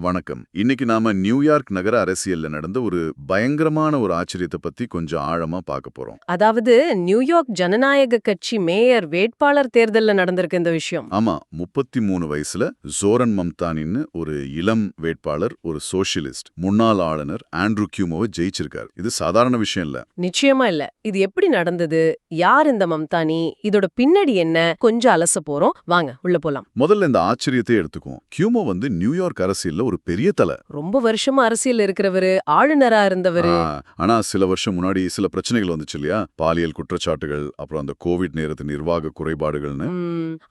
வணக்கம். இன்னைக்கு நாம நியூயார்க் நகர அரசியல்ல நடந்த ஒரு பயங்கரமான ஒரு ஆச்சரியத்தை பத்தி கொஞ்சம் ஆழமா பார்க்க போறோம். அதாவது நியூயார்க் ஜனநாயக கட்சி மேயர் வேட்பாளர் தேர்தல்ல நடந்திருக்கு இந்த விஷயம். ஆமா முப்பத்தி மூணு வயசுல ஜோரன் மம்தானின்னு ஒரு இளம் வேட்பாளர் ஒரு சோஷியலிஸ்ட் முன்னாள் ஆளுநர் ஆண்ட்ரூ கியூமோவை ஜெயிச்சிருக்காரு. இது சாதாரண விஷயம் இல்ல. நிச்சயமா இல்ல. இது எப்படி நடந்தது? யார் இந்த மம்தானி? இதோட பின்னணி என்ன? கொஞ்சம் அலச போறோம். வாங்க உள்ள போலாம். முதல்ல இந்த ஆச்சரியத்தை எடுத்துக்குவோம். கியூமோ வந்து நியூயார்க் அரசியல்ல ஒரு பெரிய தலை. ரொம்ப வருஷமா அரசியல் இருக்கிறவரு ஆளுநரா இருந்தவரு. ஆனா சில வருஷம் முன்னாடி சில பிரச்சனைகள் வந்துச்சு இல்லையா? பாலியல் குற்றச்சாட்டுகள் அப்புறம் அந்த கோவிட் நேரத்து நிர்வாக குறைபாடுகள்னு.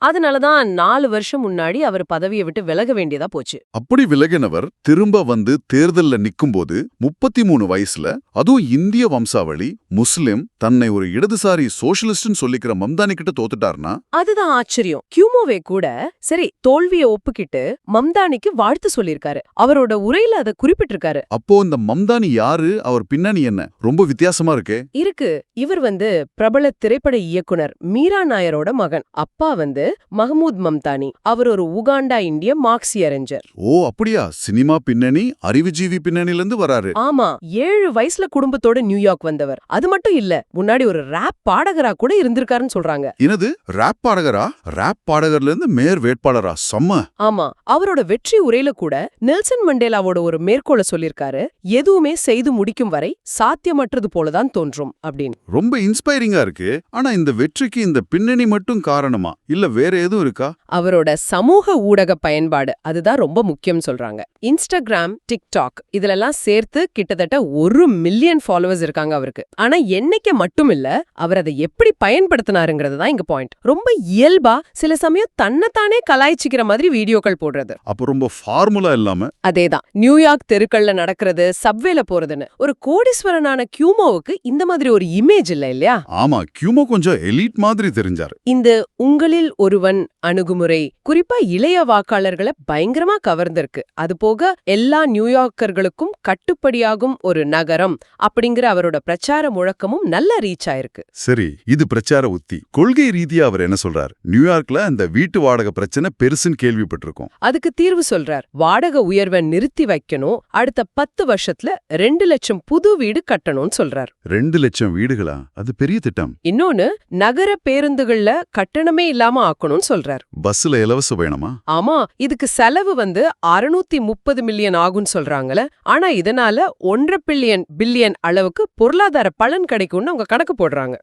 அதனாலதான் நாலு வருஷம் முன்னாடி அவர் பதவியை விட்டு விலக வேண்டியதா போச்சு. அப்படி விலகினவர் திரும்ப வந்து தேர்தல்ல நிக்கும்போது முப்பத்தி மூணு வயசுல அதுவும் இந்திய வம்சாவளி முஸ்லிம் தன்னை ஒரு இடதுசாரி சோஷலிஸ்ட்னு சொல்லிக்கிற மம்தானி கிட்ட தோத்துட்டார்னா அதுதான் ஆச்சரியம். கியூமோவே கூட சரி தோல்வியை ஒப்புக்கிட்டு மம்தானிக்கு வாழ்த்து சொல்லிருக்காரு அவரோட உரையில அதை குறிப்பிட்டிருக்காரு. அப்போ இந்த மம்தானி யாரு? அவர் பின்னணி என்ன? ரொம்ப வித்தியாசமா இருக்கே. இருக்கு. இவர் வந்து பிரபல திரைப்பட இயக்குனர் மீரா நாயரோட மகன். அப்பா வந்து மஹமூத் மம்தானி. அவர் ஒரு உகாண்டா இந்திய மார்க்சி அறிஞர். ஓ அப்படியா? சினிமா பின்னணி அறிவுஜீவி பின்னணில இருந்து வராரு. ஆமா. ஏழு வயசுல குடும்பத்தோட நியூயார்க் வந்தவர். அது மட்டும் இல்ல முன்னாடி ஒரு ரேப் பாடகரா கூட இருந்திருக்காருன்னு சொல்றாங்க. என்னது? ரேப் பாடகரா? ரேப் பாடகர்ல இருந்து மேயர் வேட்பாளரா? செம்ம. ஆமா. அவரோட வெற்றி உரையில கூட நெல்சன் மண்டேலாவோட ஒரு மேற்கோள சொல்லிருக்காரு எதுவுமே செய்து முடிக்கும் வரை சாத்தியமற்றது போலதான் தோன்றும் அப்படின்னு. ரொம்ப இன்ஸ்பைரிங்கா இருக்கு. ஆனா இந்த வெற்றிக்கு இந்த பின்னணி மட்டும் காரணமா? இல்ல வேற எதுவும் இருக்கா? அவரோட சமூக ஊடக பயன்பாடு அதுதான் ரொம்ப முக்கியம் சொல்றாங்க. இன்ஸ்டாகிராம் டிக்டாக் இதுலெல்லாம் சேர்த்து கிட்டத்தட்ட ஒரு மில்லியன் ஃபாலோவர்ஸ் இருக்காங்க அவருக்கு. ஆனா என்னைக்கு மட்டும் இல்ல அவர் அதை எப்படி பயன்படுத்தினாருங்கிறது தான் இங்க பாயிண்ட் ரொம்ப இயல்பா சில சமயம் தன்னைத்தானே கலாய்ச்சிக்கிற மாதிரி வீடியோக்கள் போடுறது. அப்ப ரொம்ப ஃபார்முலா இல்லாம? அதேதான். நியூயார்க் தெருக்கள்ல நடக்கிறது சப்வேல போறதுன்னு. ஒரு கோடீஸ்வரனான கியூமோவுக்கு இந்த மாதிரி ஒரு இமேஜ் இல்ல இல்லையா? ஆமா கியூமோ கொஞ்சம் எலிட் மாதிரி தெரிஞ்சாரு. இந்த உங்களில் ஒருவன் அணுகுமுறை குறிப்பா இளைய வாக்காளர்களை பயங்கரமா கவர்ந்திருக்கு. அது போக எல்லா நியூயார்க்கர்களுக்கும் கட்டுப்படியாகும் ஒரு நகரம் அப்படிங்கிற அவரோட பிரச்சார முழக்கமும் நல்ல ரீச் ஆயிருக்கு. சரி இது பிரச்சார உத்தி. கொள்கை ரீதியா அவர் என்ன சொல்றார்? நியூயார்க்ல அந்த வீட்டு வாடகை பிரச்சனை பெருசுன்னு கேள்விப்பட்டிருக்கோம். அதுக்கு தீர்வு சொல்றார். வாடகை உயர்வை நிறுத்தி வைக்கணும். அடுத்த பத்து வருஷத்துல ரெண்டு லட்சம் புது வீடு கட்டணும்னு சொல்றார். ரெண்டு லட்சம் வீடுகளா? அது பெரிய திட்டம். இன்னொன்னு நகர பேருந்துகள்ல கட்டணமே இல்லாம ஆக்கணும்னு சொல்றார். பஸ்ல இலவச பயணமா? ஆமா இதுக்கு செலவு வந்து அறுநூத்தி முப்பது மில்லியன் ஆகும்னு சொல்றாங்கல்ல ஆனா இதனால ஒன்றரை பில்லியன் பில்லியன் அளவுக்கு பொருளாதார பலன் கிடைக்கும்னு அவங்க கணக்கு போடுறாங்க.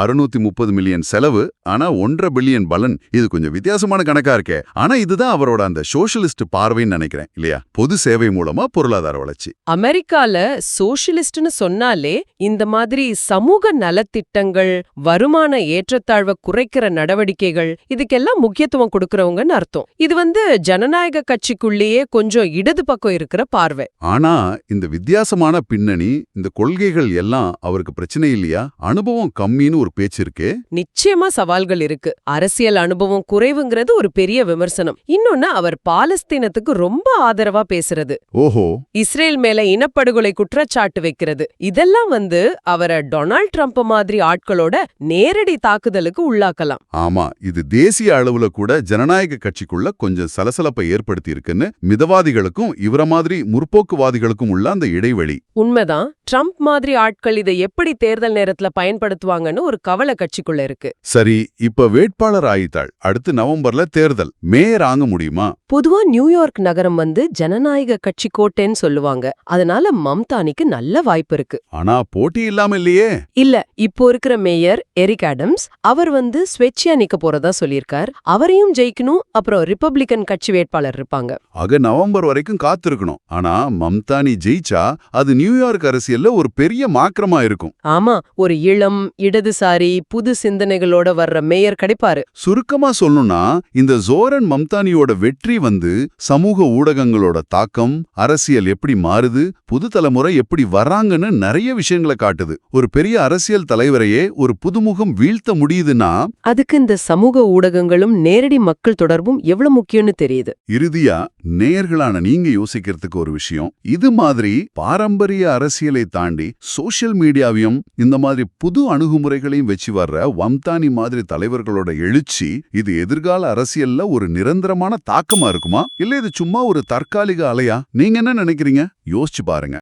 அறுநூத்தி முப்பது மில்லியன் செலவு ஆனா ஒன்றரை பில்லியன் பலன். இது கொஞ்சம் வித்தியாசமான கணக்கா இருக்கே. ஆனா இதுதான் அவரோட அந்த சோஷலிஸ்ட் பார்வைன்னு நினைக்கிறேன் இல்லையா? பொது சேவை மூலமா பொருளாதார வளர்ச்சி. அமெரிக்கால சோஷலிஸ்ட்னு சொன்னாலே இந்த மாதிரி சமூக நலத்திட்டங்கள் வருமான ஏற்றத்தாழ்வை குறைக்கிற நடவடிக்கைகள் இதுக்கெல்லாம் முக்கியத்துவம் கொடுக்கறவங்கன்னு அர்த்தம். இது வந்து ஜனநாயக கட்சிக்குள்ளேயே கொஞ்சம் இடது பக்கம் இருக்கிற பார்வை. ஆனா இந்த வித்தியாசமான பின்னணி இந்த கொள்கைகள் எல்லாம் அவருக்கு பிரச்சனை இல்லையா? அனுபவம் கம்மின்னு ஒரு பேச்சு இருக்கே. நிச்சயமா சவால்கள் இருக்கு. அரசியல் அனுபவம் குறைவுங்கிறது ஒரு பெரிய விமர்சனம். இன்னொன்னு அவர் பாலஸ்தீனத்துக்கு ரொம்ப ஆதரவா பேசுறது. ஓஹோ. இஸ்ரேல் மேல இனப்படுகொலை குற்றச்சாட்டு வைக்கிறது. இதெல்லாம் வந்து அவரை டொனால்ட் ட்ரம்ப் மாதிரி ஆட்களோட நேரடி தாக்குதலுக்கு உள்ளாக்கலாம். ஆமா இது தேசிய அளவுல கூட ஜனநாயக கட்சிக்குள்ள கொஞ்சம் சலசலப்பை ஏற்படுத்தி இருக்குன்னு மிதவாதிகளுக்கும் இவர மாதிரி முற்போக்குவாதிகளுக்கும் உள்ள அந்த இடைவெளி. உண்மைதான். ட்ரம்ப் மாதிரி ஆட்கள் இதை எப்படி தேர்தல் நேரத்துல பயன்படுத்துவாங்கன்னு ஒரு கவலை கட்சிக்குள்ள இருக்கு. சரி இப்ப வேட்பாளர் ஆயிட்டாள். அடுத்து நவம்பர்ல தேர்தல். மேயர் ஆக முடியுமா? பொதுவா நியூயார்க் நகரம் வந்து ஜனநாயக கட்சி கோட்டைன்னு சொல்லுவாங்க. அதனால மம்தானிக்கு நல்ல வாய்ப்பு இருக்கு. ஆனா போட்டி இல்லாம இல்லையே? இல்ல இப்போ இருக்கிற மேயர் எரிக் ஆடம்ஸ் அவர் வந்து ஸ்வேச்சியா நிக்க போறதா சொல்லியிருக்கார். அவரையும் ஜெயிக்கணும் அப்புறம் ரிப்பப்ளிகன் கட்சி வேட்பாளர் இருப்பாங்க. ஆக நவம்பர் வரைக்கும் காத்திருக்கணும். ஆனா மம்தானி ஜெயிச்சா அது நியூயார்க் அரசியல்ல ஒரு பெரிய மாற்றமா இருக்கும். ஆமா ஒரு இளம் இடதுசாரி புது சிந்தனைகளோட வர்ற மேயர் கிடைப்பாரு. சுருக்கமா சொல்லணும்னா இந்த ஜோரன் மம்தானியோட வெற்றி வந்து சமூக ஊடகங்களோட தாக்கம் அரசியல் எப்படி மாறுது புது தலைமுறை எப்படி வர்றாங்கன்னு நிறைய விஷயங்களை காட்டுது. ஒரு பெரிய அரசியல் தலைவரையே ஒரு புதுமுகம் வீழ்த்த முடியுதுன்னா அதுக்கு இந்த சமூக ஊடகங்களும் நேரடி மக்கள் தொடர்பும் எவ்வளவு முக்கியம்னு தெரியுது. இறுதியா நேயர்களான நீங்க யோசிக்கிறதுக்கு ஒரு விஷயம். இது மாதிரி பாரம்பரிய அரசியலை தாண்டி சோஷியல் மீடியாவையும் இந்த மாதிரி புது அணுகுமுறைகளையும் வச்சு வர்ற வம்தானி மாதிரி தலைவர்களோட எழுச்சி இது எதிர்கால அரசியல்ல ஒரு நிரந்தரமான தாக்கமா இருக்குமா? இல்ல இது சும்மா சும்மா ஒரு தற்காலிக அலையா? நீங்க என்ன நினைக்கிறீங்க? யோசிச்சு பாருங்க.